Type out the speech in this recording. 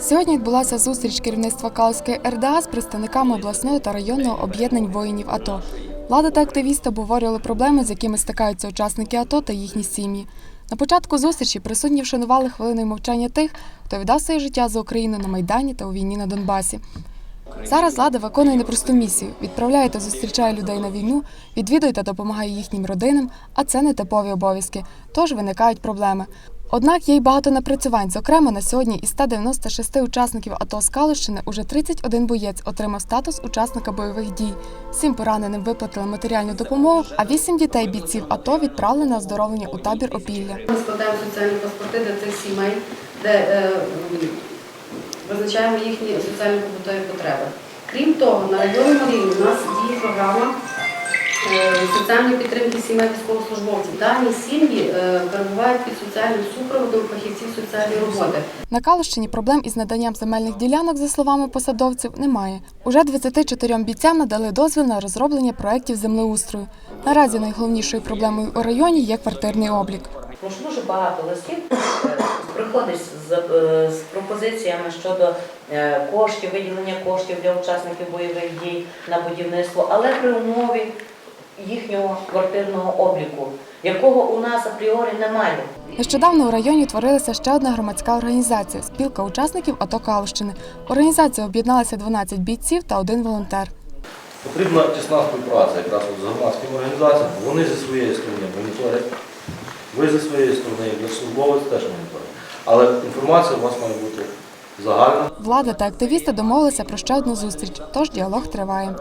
Сьогодні відбулася зустріч керівництва Калузької РДА з представниками обласного та районного об'єднань воїнів АТО. Влада та активісти обговорювали проблеми, з якими стикаються учасники АТО та їхні сім'ї. На початку зустрічі присутні вшанували хвилиною мовчання тих, хто віддав своє життя за Україну на Майдані та у війні на Донбасі. Зараз влада виконує непросту місію: відправляє та зустрічає людей на війну, відвідує та допомагає їхнім родинам, а це не типові обов'язки, тож виникають проблеми. Однак є й багато напрацювань. Зокрема, на сьогодні із 196 учасників АТО з Калущини уже 31 боєць отримав статус учасника бойових дій. Всім пораненим виплатили матеріальну допомогу, а 8 дітей бійців АТО відправили на оздоровлення у табір Опілля. Ми складаємо соціальні паспорти для цих сімей, де е, визначаємо їхні соціально-побутові потреби. Крім того, на районному рівні у нас діє програма соціальної підтримки сімей військовослужбовців. Дані сім'ї е, перебувають під соціальним супроводом фахівців соціальної роботи. На Калущині проблем із наданням земельних ділянок, за словами посадовців, немає. Уже 24 бійцям надали дозвіл на розроблення проєктів землеустрою. Наразі найголовнішою проблемою у районі є квартирний облік. Тому що дуже багато листів е, приходить з, е, з пропозиціями щодо е, коштів, виділення коштів для учасників бойових дій на будівництво, але при умові їхнього квартирного обліку, якого у нас апріорі немає. Нещодавно у районі утворилася ще одна громадська організація спілка учасників АТО Калущини. Організація об'єдналася 12 бійців та один волонтер. Потрібна тісна співпраця якраз от з громадськими організаціями. Вони зі своєї сторони моніторять, ви зі своєї сторони, як службовець теж моніторить. Але інформація у вас має бути загальна. Влада та активісти домовилися про ще одну зустріч, тож діалог триває.